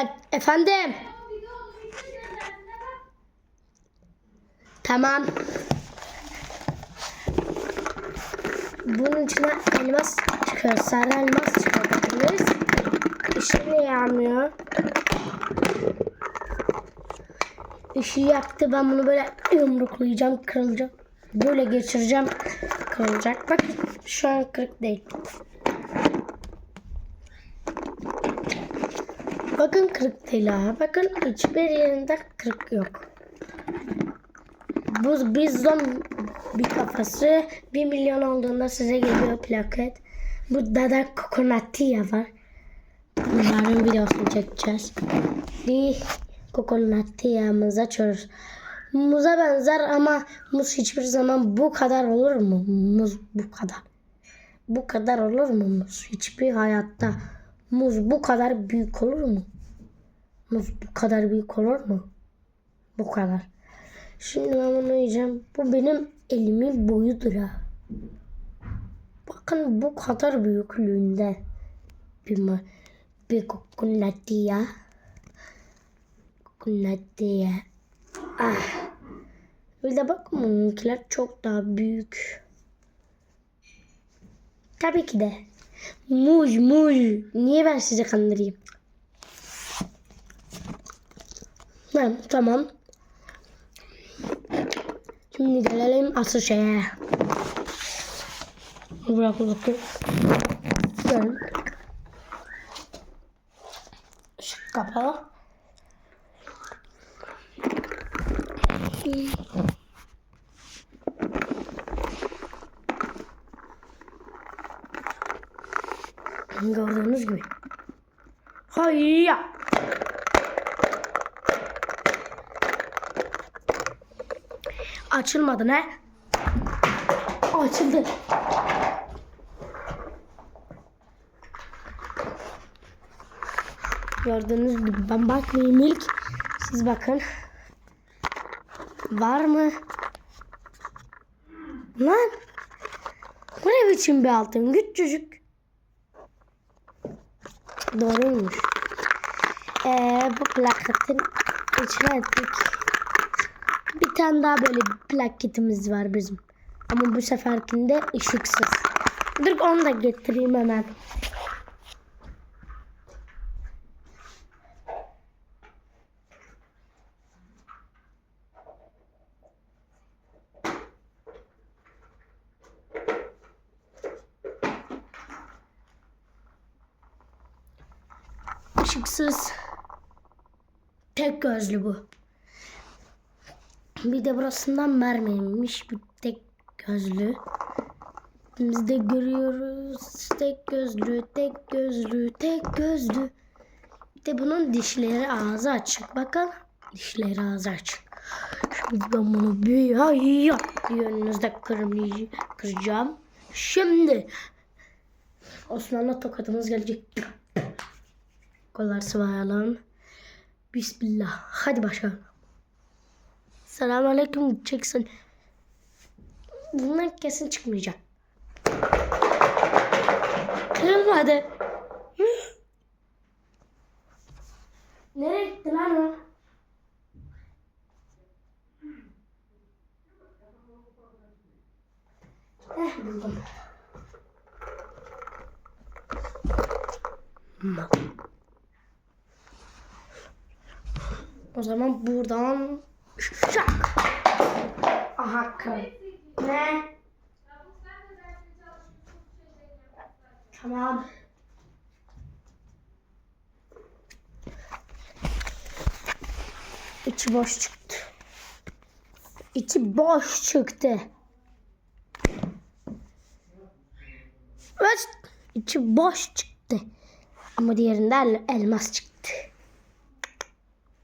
Gel efendim. Tamam. Bunun içine elmas çıkıyor. Sarı elmas çıkartabiliriz. Işığı niye yanmıyor? Işığı yaktı. Ben bunu böyle yumruklayacağım. Kırılacak. Böyle geçireceğim. Kırılacak. Bak şu an kırık değil. Bakın kırık değil ha. Bakın hiçbir yerinde kırık yok. Bu bir kafası 1 milyon olduğunda size geliyor plaket. Burada da kokonatiya var. Bunların videosunu çekeceğiz. Bir kokonatiyamızı açıyoruz. Muza benzer ama muz hiçbir zaman bu kadar olur mu? Muz bu kadar. Bu kadar olur mu muz? Hiçbir hayatta muz bu kadar büyük olur mu? Muz bu kadar büyük olur mu? Bu kadar. Şimdi ben bunu yiyeceğim. Bu benim elimin boyudur ha. Bakın bu kadar büyüklüğünde bir bir kokonatiya. Kokonatiya. Ah. Bir de bakın bununkiler çok daha büyük. Tabii ki de. Muz muz. Niye ben sizi kandırayım? Tamam, tamam. Şimdi gelelim asıl şeye. Bırak bakayım. Gel. Işık kapalı. Gördüğünüz gibi. Hayya. Açılmadı ne? Açıldı. Gördüğünüz gibi ben bakmayayım ilk. Siz bakın. Var mı? Lan. Bu ne biçim bir altın? Küçücük. Doğruymuş. Ee, bu plaketin içine ettik. Bir tane daha böyle bir plaketimiz var bizim. Ama bu seferkinde ışıksız. Dur onu da getireyim hemen. Işıksız. Tek gözlü bu. Bir de burasından mermiymiş bir tek gözlü. Biz de görüyoruz. Tek gözlü, tek gözlü, tek gözlü. Bir de bunun dişleri ağzı açık. Bakın dişleri ağzı açık. Şimdi ben bunu bir yönünüzde kırmayı kıracağım. Şimdi Osmanlı tokatımız gelecek. Kollar sıvayalım. Bismillah. Hadi başlayalım. Selamünaleyküm Jackson. Bunlar kesin çıkmayacak. Kırılmadı. Nereye gitti lan o? Eh buldum. O zaman buradan şak. Aha. Ne? Tamam. İçi boş çıktı. İçi boş çıktı. Evet. içi boş çıktı. Ama diğerinde el- elmas çıktı.